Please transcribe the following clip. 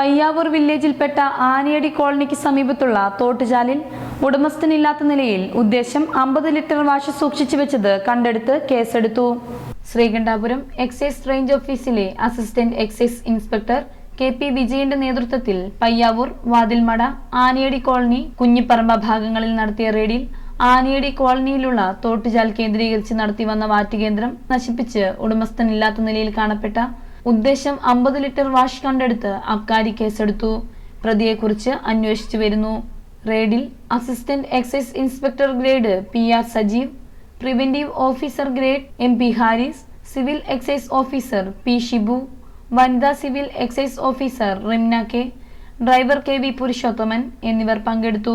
പയ്യാവൂർ വില്ലേജിൽപ്പെട്ട ആനയടി കോളനിക്ക് സമീപത്തുള്ള തോട്ടുചാലിൽ ഉടമസ്ഥനില്ലാത്ത നിലയിൽ ഉദ്ദേശം അമ്പത് ലിറ്റർ വാഷ് സൂക്ഷിച്ചു വെച്ചത് കണ്ടെടുത്ത് കേസെടുത്തു. ശ്രീകണ്ഠാപുരം എക്സൈസ് റേഞ്ച് ഓഫീസിലെ assistant excise inspector K P വിജയന്റെ നേതൃത്വത്തിൽ പയ്യാവൂർ വാതിൽമട ആനയടി കോളനി കുഞ്ഞിപ്പറമ്പ ഭാഗങ്ങളിൽ നടത്തിയ റെയ്ഡിൽ ആനയടി കോളനിയിലുള്ള തോട്ടുചാൽ കേന്ദ്രീകരിച്ച് നടത്തി വന്ന വാറ്റുകേന്ദ്രം നശിപ്പിച്ച് ഉടമസ്ഥനില്ലാത്ത നിലയിൽ കാണപ്പെട്ട ഉദ്ദേശം അമ്പത് ലിറ്റർ വാഷ് കണ്ടെടുത്ത് അബ്കാരി കേസെടുത്തു. പ്രതിയെക്കുറിച്ച് അന്വേഷിച്ചു വരുന്നു. റെയ്ഡിൽ assistant excise inspector grade P R Sajeev preventive officer grade M P Haris civil excise officer P Shibu വനിതാ civil excise officer Rimna K driver K V Purushothaman എന്നിവർ പങ്കെടുത്തു.